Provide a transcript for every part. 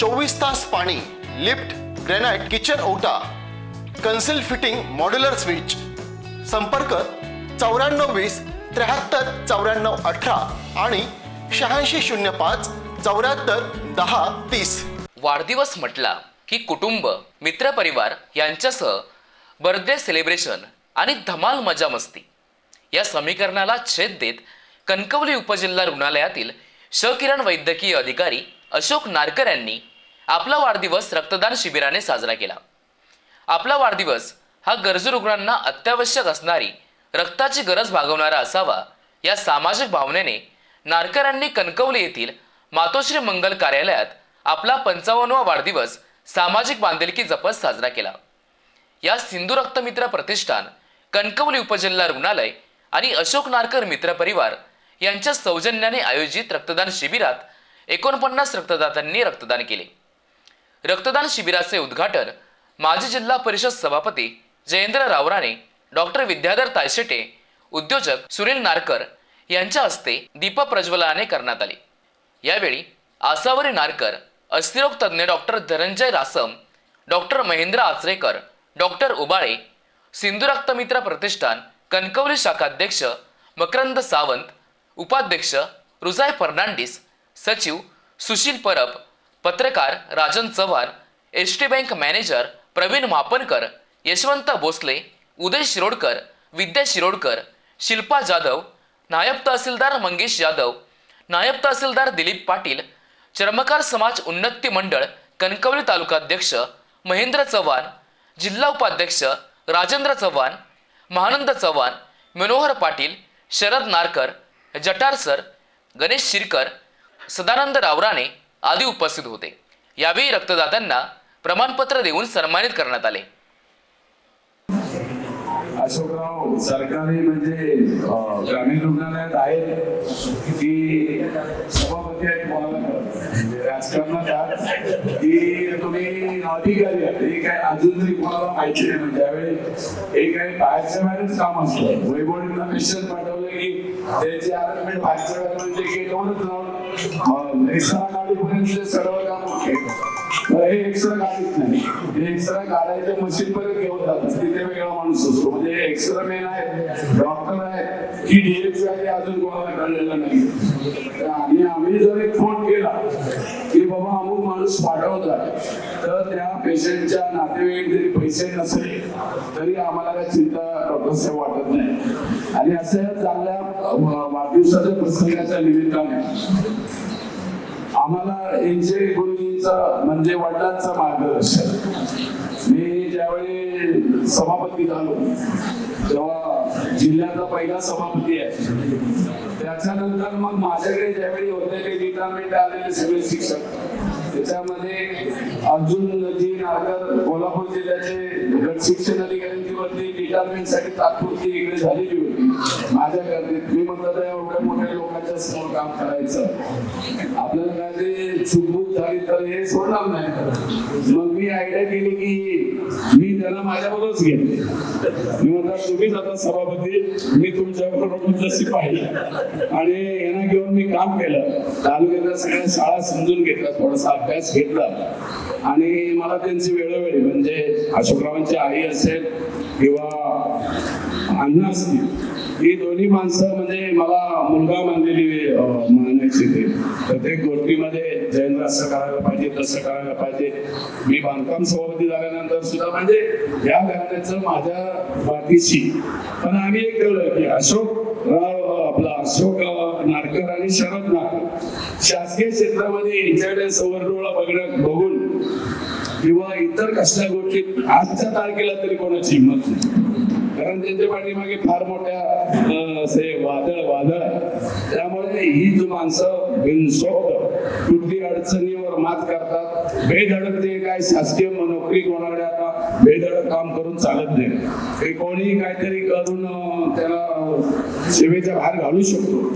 चोवीस तास पाणी लिफ्ट ग्रेनाइट किचन ओटा कन्सिल फिटिंग मॉड्युलर स्विच. संपर्क चौऱ्याण्णव वीस त्र्याहत्तर चौऱ्याण्णव अठरा आणि शहाऐंशी शून्य पाच चौऱ्याहत्तर दहा तीस. वाढदिवस म्हटला की कुटुंब मित्रपरिवार यांच्यासह बर्थडे सेलिब्रेशन आणि धमाल मजा मस्ती या समीकरणाला छेद देत कणकवली उपजिल्हा रुग्णालयातील श किरण वैद्यकीय अधिकारी अशोक नारकर यांनी आपला वाढदिवस रक्तदान शिबिराने साजरा केला. आपला वाढदिवस हा गरजू रुग्णांना अत्यावश्यक असणारी रक्ताची गरज भागवणारा असावा या सामाजिक भावनेने नारकरांनी कणकवली येथील मातोश्री मंगल कार्यालयात आपला पंचावन्नवा वाढदिवस सामाजिक बांधिलकी जपत साजरा केला. या सिंधू रक्तमित्र प्रतिष्ठान कणकवली उपजिल्हा रुग्णालय आणि अशोक नारकर मित्र परिवार यांच्या सौजन्याने आयोजित रक्तदान शिबिरात एकोणपन्नास रक्तदात्यांनी रक्तदान केले. रक्तदान शिबिराचे उद्घाटन माजी जिल्हा परिषद सभापती जयेंद्र रावराणे डॉक्टर विद्याधर तायशेटे उद्योजक सुनील नारकर यांच्या हस्ते दीप प्रज्वलनाने करण्यात आले. यावेळी आसावरी नारकर अस्थिरोग तज्ज्ञ doctor Dhananjay Rasam doctor Mahendra Achrekar doctor Ubale Sindhu Raktamitra Pratishthan Kankavli शाखाध्यक्ष Makarand Sawant उपाध्यक्ष रुजाय फर्नांडिस सचिव सुशील परब पत्रकार Rajan Chavan S T bank manager Pravin Mapankar Yashwant Bhosale Uday Shirodkar Vidya Shirodkar Shilpa Jadhav नायब तहसीलदार मंगेश जाधव नायब तहसीलदार दिलीप पाटील चर्मकार समाज उन्नती मंडळ कणकवली तालुकाध्यक्ष महेंद्र चव्हाण जिल्हा उपाध्यक्ष राजेंद्र चव्हाण महानंद चव्हाण मनोहर पाटील शरद नारकर जटार सर गणेश शिरकर सदानंद रावराणे आदी उपस्थित होते. यावेळी रक्तदात्यांना प्रमाणपत्र देऊन सन्मानित करण्यात आले. अशोकराव सरकारी म्हणजे ग्रामीण रुग्णालयात आहेत की सभापती आहेत कोणाला की तुम्ही अधिकारी हे काय अजून तरी कोणाला माहिती नाही. म्हणजे त्यावेळी हे काही बाहेरच्या बाहेरच काम असतं. वैभवडीला मिशन पाठवलं की त्याची अरेंजमेंट बाहेरच्या बाहेर म्हणजे गेटवरच राहून एक्स्ट्रा गाडीपर्यंत सर्व काम तर हे एक्स्ट्रा नाही. हे एक्स्ट्रा काढायचं मशीन पर्यंत घेऊन जातात. तिथे वेगळा माणूस असतो. म्हणजे एक्स्ट्रा मेन आहे डॉक्टर आहेत की डीएच आहे अजून कोणाला कळलेलं नाही. आणि आम्ही जर एक फोन केला की बाबा अमुक माणूस पाठवतात तर त्या पेशंटच्या नातेवाईक जरी पैसे नसले तरी आम्हाला काय चिंता डॉक्टर वाटत नाही. आणि असं या चांगल्या वाढदिवसाच्या प्रसंगाच्या निमित्ताने आम्हाला यांचे गुरुजींचा म्हणजे वडिलांचं मार्गदर्शन. मी ज्यावेळी सभापती झालो तेव्हा जिल्ह्याचा पहिला सभापती आहे. त्याच्यानंतर मग माझ्याकडे ज्यावेळी होते ते रिटायरमेंट आलेले सगळे शिक्षक. त्याच्यामध्ये अर्जुन जी नागर कोल्हापूर जिल्ह्याचे गट शिक्षण अधिकाऱ्यांची बदली रिटायरमेंटसाठी तात्पुरती इकडे झालेली होती. माझ्या गर्दीत मी म्हणतात एवढ्या मोठ्या लोकांच्या समोर काम करायचं. आपल्याला काय ते चुकबुक झाली तर हे सोडणार नाही. मग मी आयडिया केली की मी त्याला माझ्याबरोबरच घेतले मी म्हणतात तुम्हीच आता सभापती मी तुमच्याबरोबर जशी पाहिली. आणि यांना घेऊन मी काम केलं. तालुक्यातल्या सगळ्या शाळा समजून घेतल्या थोडासा. अभ्यास घेतला आणि मला त्यांची वेळोवेळी म्हणजे अशोकरावांची आई असेल किंवा अण्णा असतील ही दोन्ही माणसं म्हणजे मला मुलगा मानलेली अं, मानायची ते प्रत्येक गोष्टीमध्ये जयेंद्र असं करायला पाहिजे तसं करायला पाहिजे. मी बांधकाम सभापती झाल्यानंतर सुद्धा म्हणजे या घराण्याचं माझ्या पाठीशी पण आम्ही एक ठेवलं की अशोक राव आपला अशोक नाटकर आणि शरद नाटकर शासकीय क्षेत्रामध्ये यांच्याकडे सवर्णोळा बघणं बघून किंवा इतर कसल्या गोष्टीत आजच्या तारखेला तरी कोणाची हिंमत नाही. कारण त्यांच्या पाठीमागे फार मोठ्या असे वादळ वादळ त्यामुळे ही जी माणसं बिनसोक्त कुठली अडचणीवर मात करतात? बेधडक ते काय? शासकीय नोकरी कोणाकडे आता बेधडक काम करून चालत नाही. हे कोणी काहीतरी करून त्याला सेवेचा भार घालू शकतो.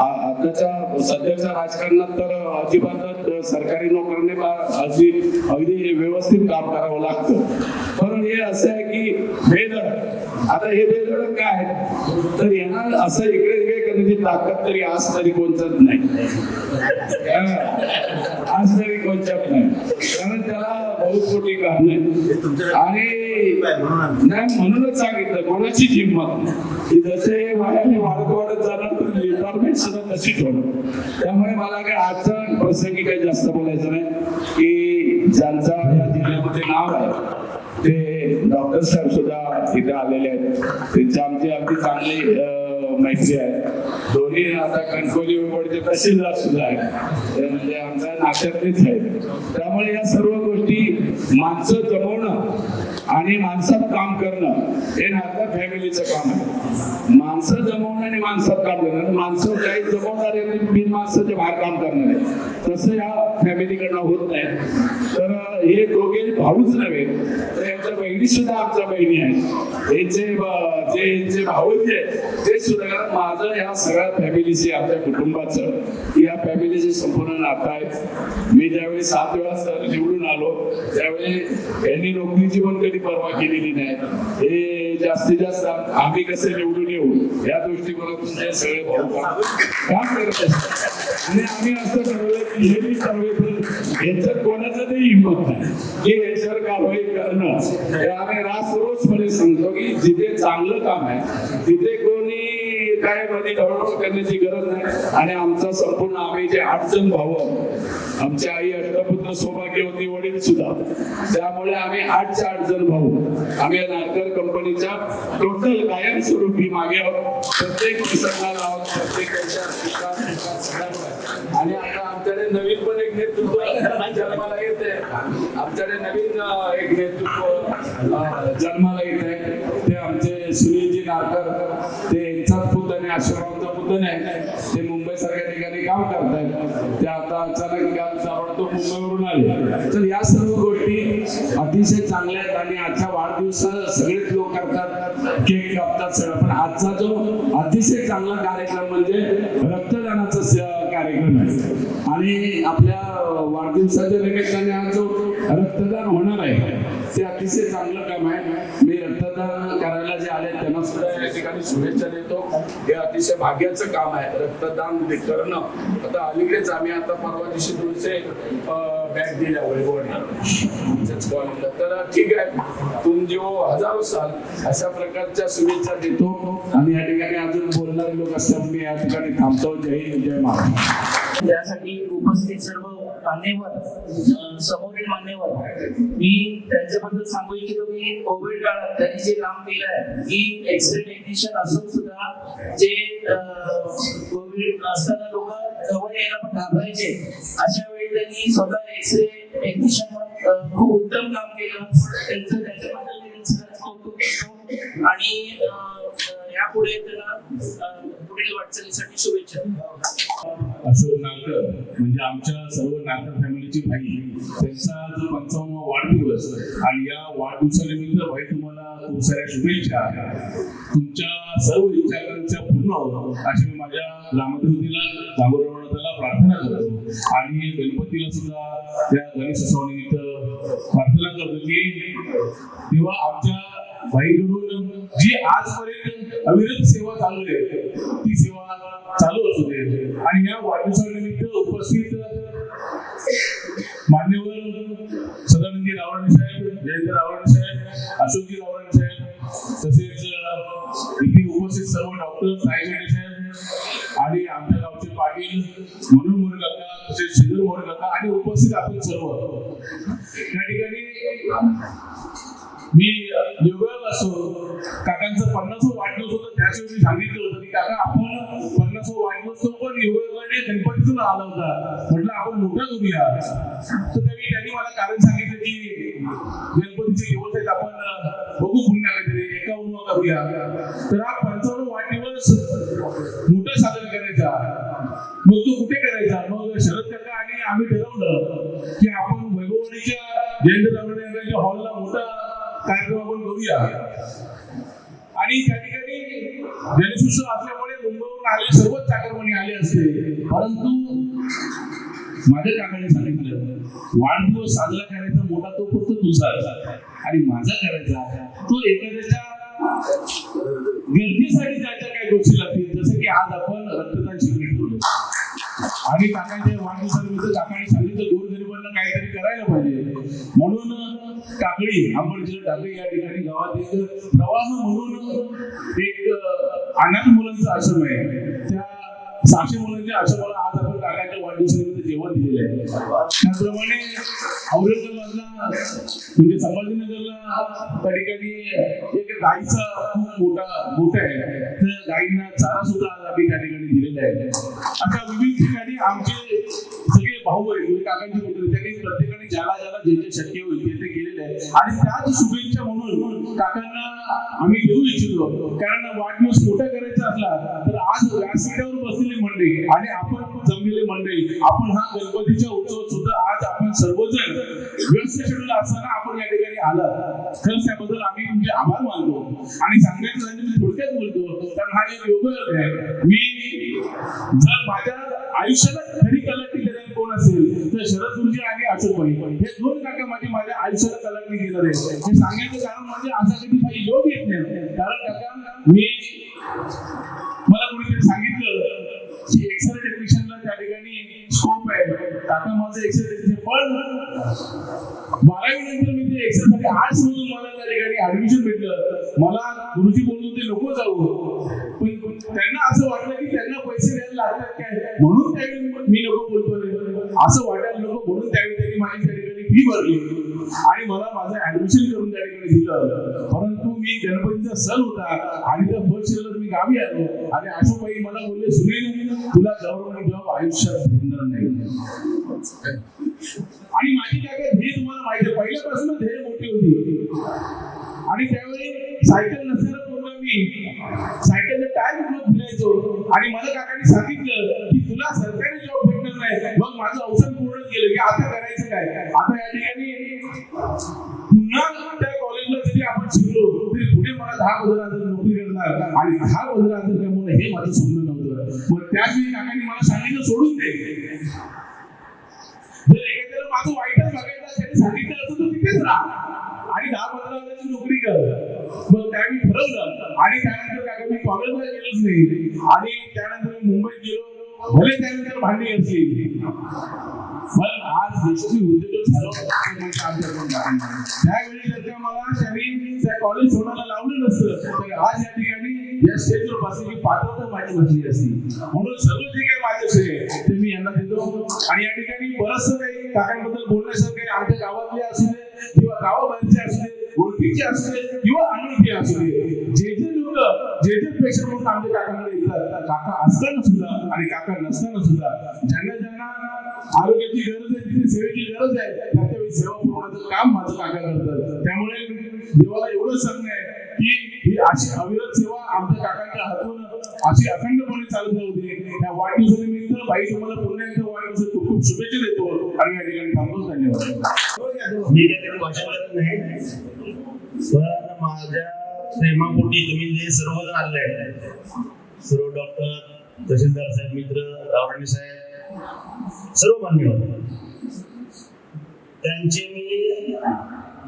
आताच्या सध्याच्या राजकारणात तर अजिबातच सरकारी नोकरने अगदी अगदी व्यवस्थित काम करावं लागतं. पण हे असं आहे की बेधडक आता हे वेगळं काय? तर यांना असं इकडे तिकडे करण्याची ताकद तरी आज तरी कोणतंच नाही. आज तरी कोणत्यात नाही. कारण त्याला बहुत मोठी काम आहे. आणि नाही म्हणूनच सांगितलं कोणाची हिंमत नाही. की जसे वयाने वाढत वाढत जाणार तर रिटायरमेंट सुद्धा तशीच होणार त्यामुळे मला काय आजचा प्रसंगी काही जास्त बोलायचं नाही. की ज्यांचा या जिल्ह्यामध्ये नाव आहे ते डॉक्टर साहेब सुद्धा इथे आलेले आहेत. त्यांची आमची अगदी चांगली मैत्री आहे. दोन्ही आता कणकोली विभागचे तहसीलदार सुद्धा आहेत. ते म्हणजे आमच्या नात्यातलेच आहेत. त्यामुळे या सर्व गोष्टी माणसं जमवणं आणि माणसात काम करणं हे नाता फॅमिलीचं काम आहे. माणसं जमवणं आणि माणसात काम करणं. माणसं काही जमवणारे बिन माणसाचे बाहेर काम करणार आहे तसं या फॅमिलीकडनं होत नाही. तर हे दोघे भाऊच नव्हे तर यांच्या बहिणी सुद्धा आमच्या बहिणी आहेत. यांचे जे यांचे भाऊ जे आहेत, ते सुद्धा कारण माझं ह्या सगळ्या फॅमिलीशी आमच्या कुटुंबाचं या फॅमिलीचे संपूर्ण नातं आहे. मी ज्यावेळी सात वेळा सर निवडून आलो त्यावेळी यांनी नोकरीची पण कधी पर्वा केलेली नाही. हे जास्तीत जास्त आम्ही कसे निवडून येऊ या दृष्टिकोनातून हे सगळे भाऊ काम करत असतात. आणि आम्ही असं ठरवलं की हे मी कारवाई याच्यात कोणाचं ते हिंमत नाही. की याच्यावर कारवाई करणं हे आम्ही रास सांगतो की जिथे चांगलं काम आहे तिथे कोणी काय म्हणजे मध्ये ढवळून करण्याची गरज नाही. आणि आमचा संपूर्ण आम्ही जे आठ जण भाऊ आहोत आई अष्टपुत्र सौभाग्यवती वडील सुद्धा त्यामुळे आम्ही आठच्या आठ जण भाऊ आम्ही या नारकर कंपनीच्या टोटल कायमस्वरूपी मागे आहोत. प्रत्येक प्रसंगाला आहोत प्रत्येक आणि आता आमच्याकडे नवीन पण एक नेतृत्व जन्माला येते. आमच्याकडे नवीन एक नेतृत्व जन्माला येत आहे ते आमचे सुनीलजी नारकर ते यांचाच पुतणे आश्रमाचा पुतणे आहे ते मुंबई सारख्या ठिकाणी काम करतायत. ते आता अचानक काल ताबडतोब मुंबईवरून आले. तर या सर्व गोष्टी अतिशय चांगल्या आहेत आणि आजच्या वाढदिवसाला सगळेच लोक करतात. केक कापतात सगळं. पण आजचा जो अतिशय चांगला कार्यक्रम म्हणजे रक्तदानाचा कार्यक्रम आहे. आणि आपल्या वाढदिवसाच्या निमित्ताने आज जो रक्तदान होणार आहे ते अतिशय चांगलं काम आहे. मी रक्तदान करायला जे आले त्यांना सुद्धा या ठिकाणी शुभेच्छा देतो. हे अतिशय भाग्याचं काम आहे. रक्तदान करणं आता अलीकडेच आम्ही आता परवा दिवशी तुमचे बॅग दिल्या वैभवने. तर ठीक आहे. तुम जो हजारो साल अशा प्रकारच्या शुभेच्छा देतो. आणि या ठिकाणी अजून बोलणारे लोक असतात मी या ठिकाणी थांबतो. जय हिंद जय महाराष्ट्र. त्यासाठी उपस्थित सर्व मान्यवर समोरील मान्यवर. मी त्यांच्याबद्दल सांगू इच्छितो की कोविड काळात त्यांनी जे काम केलं आहे की एक्सरे टेक्निशियन असून सुद्धा जे कोविड असताना लोक जवळ यायला पण घाबरायचे. अशा वेळी त्यांनी स्वतः एक्सरे टेक्निशियन खूप उत्तम काम केलं. त्यांचं त्याच्याबद्दल कौतुक आणि यापुढे त्यांना पुढील वाटचालीसाठी शुभेच्छा. अशोक नागकर म्हणजे आमच्या सर्व नागकर फॅमिलीची भाई त्यांचा जो पंचावन्न वाढदिवस आणि या वाढदिवसानिमित्त भाई तुम्हाला खूप साऱ्या शुभेच्छा. तुमच्या सर्व इच्छाकांच्या पूर्ण होत अशी मी माझ्या ग्रामदेवतीला दामोदरनाथाला प्रार्थना करतो. आणि गणपतीला सुद्धा त्या गणेश उत्सवानिमित्त प्रार्थना करतो की तेव्हा आमच्या भाईकडून जी आजपर्यंत अविरत सेवा चालू आहे ती सेवा चालू असू दे. आणि या वाढदिवसानिमित्त उपस्थित मान्यवर सदानंदी रावराणे साहेब जयंत रावराणे साहेब अशोकजी रावराणे साहेब तसेच इथे उपस्थित सर्व डॉक्टर साहेब साहेब आणि आमच्या गावचे पाटील म्हणून मोरे काका तसेच शेजर मोरे काका आणि उपस्थित आपण सर्व. या ठिकाणी मी योगायोग असो काकांचं पन्नास वाढदिवस होतं त्याच वेळी मी सांगितलं होतं की काका आपण पन्नास वाढदिवस तो पण योगायोगाने गणपतीतून आला होता. म्हटलं आपण मोठा करूया. तर त्यावेळी त्यांनी मला कारण सांगितलं की गणपतीचे दिवस आहेत आपण बघू पुन्हा काहीतरी एकावन्न करूया. तर हा पंचावन्न वाढदिवस मोठा साजरा करायचा. मग तो कुठे करायचा? मग शरद काका आम्ही ठरवलं की आपण वैभववाडीच्या जयंत हॉलला मोठा कार्यक्रम आपण करूया आणि त्या ठिकाणी गणेशोत्सव असल्यामुळे मुंबईवरून आले सर्वच चाकरमणी आले असते परंतु माझ्या काकाने सांगितलं वाढदिवस साजरा करायचा मोठा तो फक्त तुझा आणि माझा करायचा तो एखाद्याच्या गर्दीसाठी त्याच्या काही गोष्टी लागतील. जसं की आज आपण रक्तदान शिबिर ठेवलं. आणि काकांच्या वाढदिवसानिमित्त काकाने सांगितलं गोरगरिबांना काहीतरी करायला पाहिजे. टाकळी आपण जिल्हा टाकळी या ठिकाणी गावात एक प्रवाह म्हणून एक अनाथ मुलांचा आश्रम आहे. त्या सहाशे मुलांच्या आश्रमाला आज आपण काकाच्या वाढदिवसानिमित्त जेवण दिलेलं आहे. त्याचप्रमाणे औरंगाबादला म्हणजे संभाजीनगरला त्या ठिकाणी एक गाईचा खूप मोठा गोठ आहे. त्या गाईंना चारा सुद्धा आज आम्ही त्या ठिकाणी दिलेला आहे. अशा विविध ठिकाणी आमचे भाऊ आहे म्हणजे काकांचे पुत्र त्यांनी प्रत्येकाने ज्याला ज्याला जे जे शक्य होईल ते ते केलेले आहे आणि त्याच शुभेच्छा म्हणून काकांना आम्ही देऊ इच्छितो. कारण वाढदिवस मोठा करायचा असला तर आज व्यासपीठावर बसलेली मंडळी आणि आपण जमलेली मंडळी आपण हा गणपतीच्या उत्सव सुद्धा आज आपण सर्वजण व्यस्त शेड्यूल असताना आपण या ठिकाणी आला. खरंच त्याबद्दल आम्ही तुमचे आभार मानतो. आणि सांगायचं म्हणजे मी थोडक्यात बोलतो कारण हा एक योग आहे. मी जर माझ्या आयुष्याला खरी कला कोण असेल? तर शरद गुरुजी आणि अशोक भाई हे दोन काका माझे माझ्या आयुष्याला कलाटणी गेलेले हे सांगायचं कारण म्हणजे असा कधी काही योग येत नाही. कारण काका मी मला कोणीतरी सांगितलं की एक्सरे टेक्निशियनला त्या ठिकाणी स्कोप आहे. काका माझं एक्सरे टेक्निशियन पण बारावी नंतर मी ते एक्सरे साठी आर्ट्स मधून मला त्या ठिकाणी ऍडमिशन भेटलं. मला गुरुजी बोलत होते नको जाऊ. पण त्यांना असं वाटलं की त्यांना पैसे द्यायला लागतात काय? म्हणून त्यावेळी मी नको बोलतो. असं वाटायला नको. म्हणून त्यावेळी त्यांनी माझी त्या ठिकाणी फी भरली. आणि मला माझं ऍडमिशन करून त्या ठिकाणी दिलं. परंतु मी गणपतीचा सण होता. आणि त्या फर्स्ट इयरला मी गावी आलो. आणि आशुबाई मला बोलले सुनील तुला गव्हर्नमेंट जॉब आयुष्यात भेटणार नाही. आणि माझी काय काय ध्येय तुम्हाला माहिती आहे? पहिल्यापासूनच ध्येय मोठी होती. आणि त्यावेळी सायकल नसताना पूर्ण मी सायकलचे टायर उचलून फिरायचो. आणि मला काकांनी सांगितलं की तुला सरकारी जॉब माझं औषध पूर्ण केलं की आता करायचं काय? आता या ठिकाणी पुन्हा त्या कॉलेजला जरी आपण शिकलो तरी पुढे मला दहा पंधरा हजार नोकरी करणार आणि दहा पंधरा हजार कमवणं हे माझं स्वप्न नव्हतं. मग त्याच वेळी काकांनी मला सांगितलं सोडून दे. जर एखाद्याला माझं वाईटच बघायचं त्याने सांगितलं असं तर तिथेच राहा. आणि दहा पंधरा हजाराची नोकरी कर. मग त्यावेळी ठरवलं. आणि त्यानंतर काय मी कॉलेजला गेलोच नाही. आणि त्यानंतर मुंबईत गेलो. भले त्यानंतर भांडी असली पण आज यशस्वी उद्योजक झालो त्यावेळी जर का मला त्यांनी त्या कॉलेज सोडायला लावलं नसतं. तर आज या ठिकाणी या स्टेजवर बसण्याची पात्रता माझी बसली असती. म्हणून सर्व जे काही माझे श्रेय आहे, ते मी यांना देतो. आणि या ठिकाणी बरंचसं काही काकांबद्दल बोलण्यासारखं काही आमच्या गावातले असू दे किंवा गावाबाहेरचे असू दे ओळखीचे असू दे किंवा अनोळखी असू दे जे जे लोक जे जे पेशंट म्हणून आमच्या काकांकडे येतात काका असताना सुद्धा आणि काका नसताना सुद्धा ज्यांना ज्यांना आरोग्याची गरज आहे तिथे सेवेची गरज आहे त्या त्यावेळी सेवा पुरवण्याचं काम माझं काका करतात. त्यामुळे देवाला एवढं सांगणं आहे की ही अशी अविरत सेवा आमच्या काकांच्या हातून अशी अखंडपणे चालत राहू दे त्या वाढदिवसानिमित्त बाई तुम्हाला पुन्हा एकदा वाढदिवसाच्या खूप खूप शुभेच्छा देतो आणि या ठिकाणी थांबतो. धन्यवाद. मी काही भाषण करत नाही. पण माझ्या प्रेमापोटी तुम्ही जे सर्वजण आले सर्व डॉक्टर तहसीलदार साहेब मित्र रावराणी साहेब सर्व मान्यवर त्यांचे मी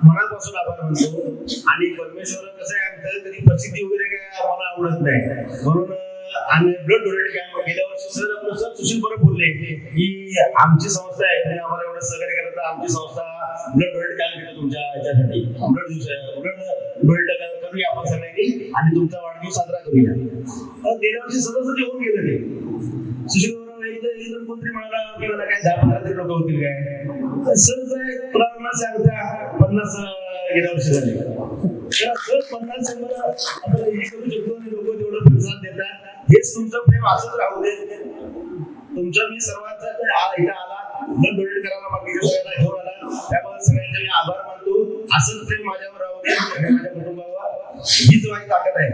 मनापासून आभार मानतो आणि परमेश्वर कसं आहे आमचं कधी प्रसिद्धी वगैरे काय आम्हाला आवडत नाही. म्हणून आम्ही ब्लड डोनेट कॅम्प गेल्या वर्षी सर आपलं सर सुशील बरं बोलले की आमची संस्था आहे. तुम्ही आम्हाला एवढं सहकार्य करत आमची संस्था ब्लड डोनेट कॅम्प घेतो तुमच्या याच्यासाठी. ब्लड दिवस ब्लड डोनेट करूया आपण सगळ्यांनी. आणि तुमचा वाढदिवस साजरा करूया. गेल्या वर्षी सदस्य होऊन गेलं ते. सुशील बरोबर कोणतरी म्हणाला की मला काय दहा पंधरा तरी लोक होतील काय? सर काय तुला पन्नास सांगता पन्नास गेल्या वर्षी झाले. पन्नास शंभर हे करू शकतो आणि लोक तेवढं प्रतिसाद देतात. हेच तुमचं प्रेम असंच राहू दे. मी सर्वांचा इथं आला. मन डोनेट करायला बाकीच्या सगळ्यांना घेऊन आला सगळ्यांचे मी आभार मानतो. असंच प्रेम माझ्यावर राहू दे माझ्या कुटुंबावर. हीच माझी ताकद आहे.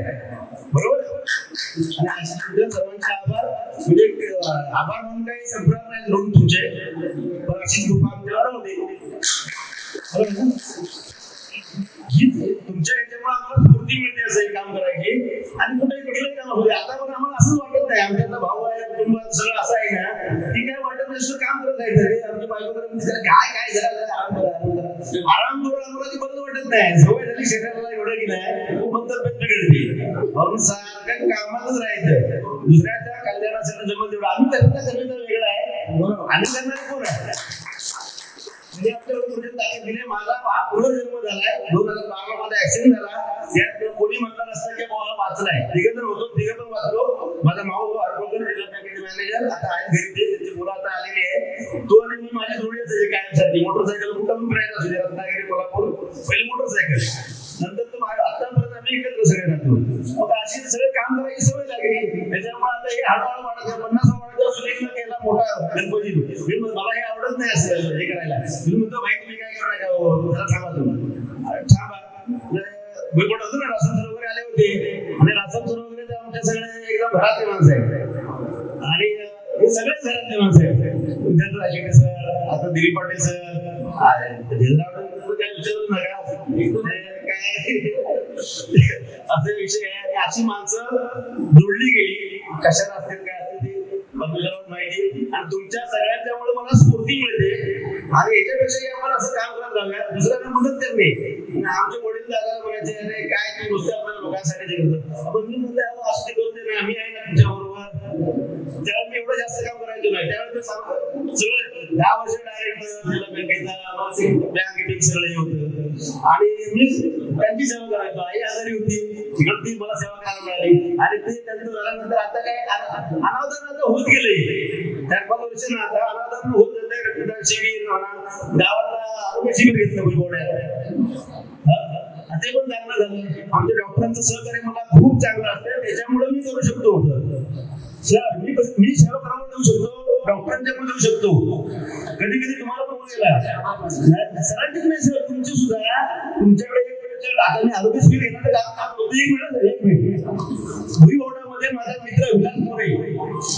बरोबर? आणि सर्वांचे आभार. म्हणजे आभार म्हणून काही संपणार नाही लोन तुमचे. पण अशी कृपा आमच्यावर होते तुमच्या याच्यामुळे आम्हाला स्फूर्ती मिळते असं हे काम करायची. आणि कुठेही कुठलंही काम होते आता पण आम्हाला असंच वाटत नाही. आमच्या आता भाऊ आहे कुटुंबात सगळं असं आहे ना. की काय वाटत नाही नुसतं काम करत नाही तरी आमच्या बायको करत काय काय झालं आराम करा आराम करा. आराम करून आम्हाला ती बरं वाटत नाही. सवय झाली शरीराला एवढं की नाही. मग तब्येत बिघडते. म्हणून सारखं कामातच राहायचं. दुसऱ्या आम्ही त्यांना करण्याचं वेगळं आहे आणि त्यांना कोण आहे? म्हणजे आपल्याला ताकद दिली माझा हा पुनर्जन्म झालाय. दोन हजार बारा मध्ये ऍक्सिडेंट झाला. त्यात कोणी म्हणणार असतं की मला वाचलाय. तिघं जण होतो तिघं पण वाचलो. माझा माऊ अर्पणकर डेव्हलपमेंट मॅनेजर आता आहे घरी ते त्याची मुलं आता आलेली आहे. तो आणि मी माझी जोडी असायची कायमसाठी. मोटरसायकल कुठं पण फिरायला असू दे रत्नागिरी कोल्हापूर. पहिली मोटरसायकल. नंतर तो आतापर्यंत आम्ही एकत्र सगळे राहतो. मग अशी सगळे काम करायची सवय लागली. त्याच्यामुळे आता हे हळूहळू वाढत पन्नास वाढत सुनील केला मोठा गणपती. मी मला हे आवडत नाही असं हे करायला. मी म्हणतो भाई तुम्ही काय करणार का हो? जरा थांबा तुम्ही. अरे थांबा म्हणजे भुईकोट होतो ना रासन सर वगैरे आले होते. आणि रासन सर वगैरे आमच्या सगळे एकदम घरातले माणसं आहेत. आणि हे सगळेच घरातले माणसं आहेत. उद्याच राजेकडे सर आता दिलीप पाटील सर. झेंडावरून काय विचारू नका. असे विषय आहे आणि अशी माणसं जोडली गेली. कशाला असतील काय असतील ते बदलावर माहिती आणि तुमच्या सगळ्यांच्यामुळे मला स्फूर्ती मिळते. आणि याच्यापेक्षा आपण असं काम करत राहूया दुसऱ्यांना मदत करणे. आमचे वडील दादा म्हणायचे अरे काय ते नुसतं आपल्या लोकांसाठी आपण मी म्हणते असं करून ना, आम्ही आहे ना तुमच्याबरोबर. बरोबर त्यावेळी मी एवढं जास्त काम करायचो नाही त्यावेळी सांग- सगळं दहा वर्ष डायरेक्ट जिल्हा बँकेचा बँक सगळं हे होतं. आणि मी त्यांची सेवा करायचो. आई आजारी होती. तिकडे ती मला सेवा करायला मिळाली. आणि ते त्यांचं झाल्यानंतर आता काय अनावधान आता होत गेले चार पाच वर्ष ना आता अनावधान होत जाते रक्तदान शिबिर म्हणा गावातला आरोग्य शिबिर घेतलं भुईगोड्यात ते पण चांगलं झालं. आमच्या डॉक्टरांचं सहकार्य मला खूप चांगलं असतं. त्याच्यामुळे मी करू शकतो होतं. मी मी सेवा करायला देऊ शकतो डॉक्टरांच्या पण देऊ शकतो. कधी कधी तुम्हाला पण गेला सरांचीच नाही सर तुमची सुद्धा तुमच्याकडे एक आरोग्य शिबिर घेणार काम काम करतो एक मिनिट एक मिनिट. भुईगोडामध्ये माझा मित्र विलास मोरे.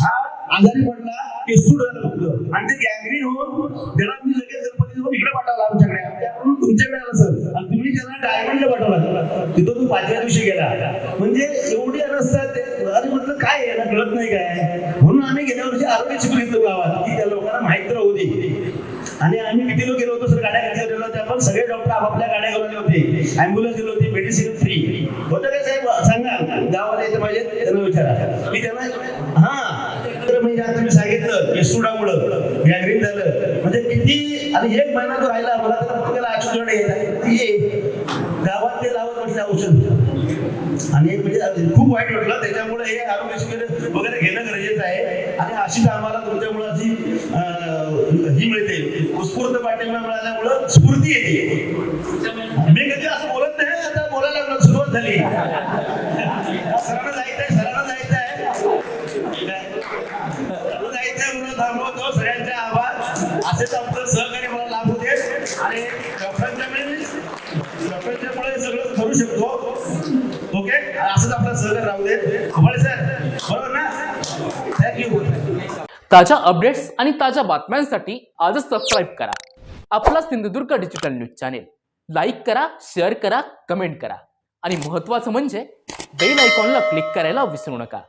हा आजारी पडला केस्तूर झालं फक्त. आणि ते गॅंग्रीन होऊन त्याला मी लगेच गणपती इकडे पाठवला आमच्याकडे. त्याकडून तुमच्याकडे आला सर. त्याला डायमंडला पाठवला. तिथं तू पाचव्या दिवशी गेला. म्हणजे एवढी अवस्था ते अरे म्हटलं काय याला कळत नाही काय म्हणून आम्ही गेल्या वर्षी आरोग्य शिकली घेतलं गावात की त्या लोकांना माहीत तर दे. आणि आम्ही किती लोक गेलो होतो सर गाड्या घेतल्या गेलो होत्या पण सगळे डॉक्टर आपापल्या गाड्या घेऊन होते. अँब्युलन्स गेलो होती मेडिसिन फ्री होतं काय साहेब? सांगा. गावाला येतं पाहिजे त्यांना विचारा. मी त्यांना हा. तर म्हणजे आता मी सांगितलं केसुडामुळं गॅंग्रीन झालं. म्हणजे किती आणि एक महिना तो राहिला मला तर प्रत्येकाला आठवण ये गावात ते लावत बसले औषध. आणि म्हणजे खूप वाईट वाटलं. त्याच्यामुळे हे आरोग्य शिबिर वगैरे घेणं गरजेचं आहे. आणि अशीच आम्हाला तुमच्यामुळे अशी ही मिळते. उत्स्फूर्त पाठिंबा मिळाल्यामुळं स्फूर्ती येते. मी कधी असं बोलत नाही आता बोलायला सुरुवात झाली. सरांना जायचं करू शकतो. ओके असंच आपला सहकार राहू दे. सर बरोबर ना? थँक्यू ताज्या अपडेट्स आणि ताज्या बातम्यांसाठी आजच सबस्क्राईब करा. आपला Sindhudurg digital news channel like करा शेअर करा कमेंट करा. आणि महत्त्वाचं म्हणजे बेल आयकॉनला क्लिक करायला विसरू नका.